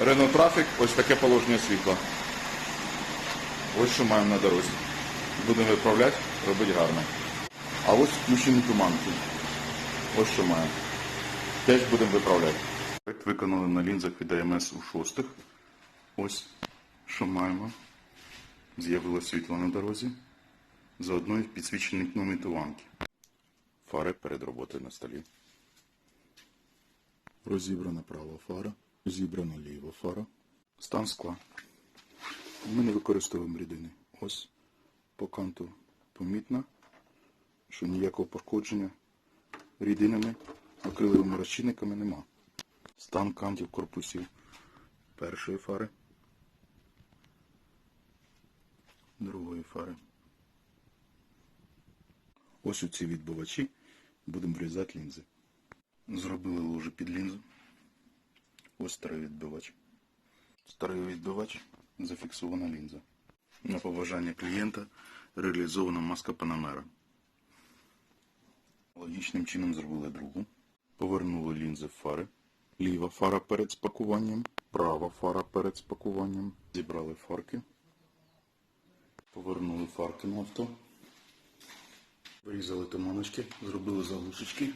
Renault Traffic, ось таке положення світла. Ось що маємо на дорозі. Будемо виправляти, робити гарно. А ось включені туманки. Ось що маємо. Теж будемо виправляти. Виконали на лінзах від АМС у шостих. Ось що маємо. З'явилось світло на дорозі. Заодно і підсвічені кнопки туманки. Фари перед роботою на столі. Розібрана права фара, зібрана ліва фара. Стан скла. Ми не використовуємо рідини. Ось по канту помітно, що ніякого пошкодження рідинами, акриловими розчинниками нема. Стан кантів корпусів першої фари, другої фари. Ось у ці відбивачі будемо врізати лінзи. Зробили ложе під лінзу. Ось старий відбивач. Старий відбивач зафіксована лінза. На побажання клієнта реалізована маска Панамера. Логічним чином зробили другу. Повернули лінзи в фари. Ліва фара перед спакуванням, права фара перед спакуванням. Зібрали фарки. Повернули фарки на авто. Вирізали туманочки, зробили заглушечки.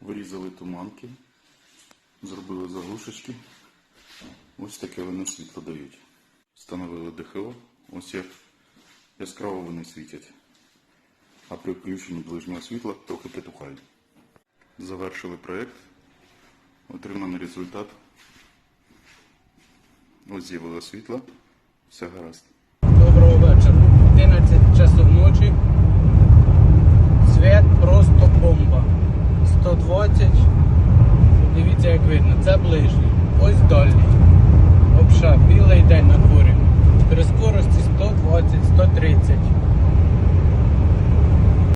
Вирізали туманки, зробили заглушечки. Ось таке вони світло дають. Встановили ДХО, ось як яскраво вони світять. А при включенні ближнього світла трохи притухають. Завершили проєкт. Отриманий результат. Ось з'явилось світло. Все гаразд. Доброго вечора. 11 часов ночі. Світ просто бомба. 120. Дивіться, як видно. Це ближній. Ось дальній.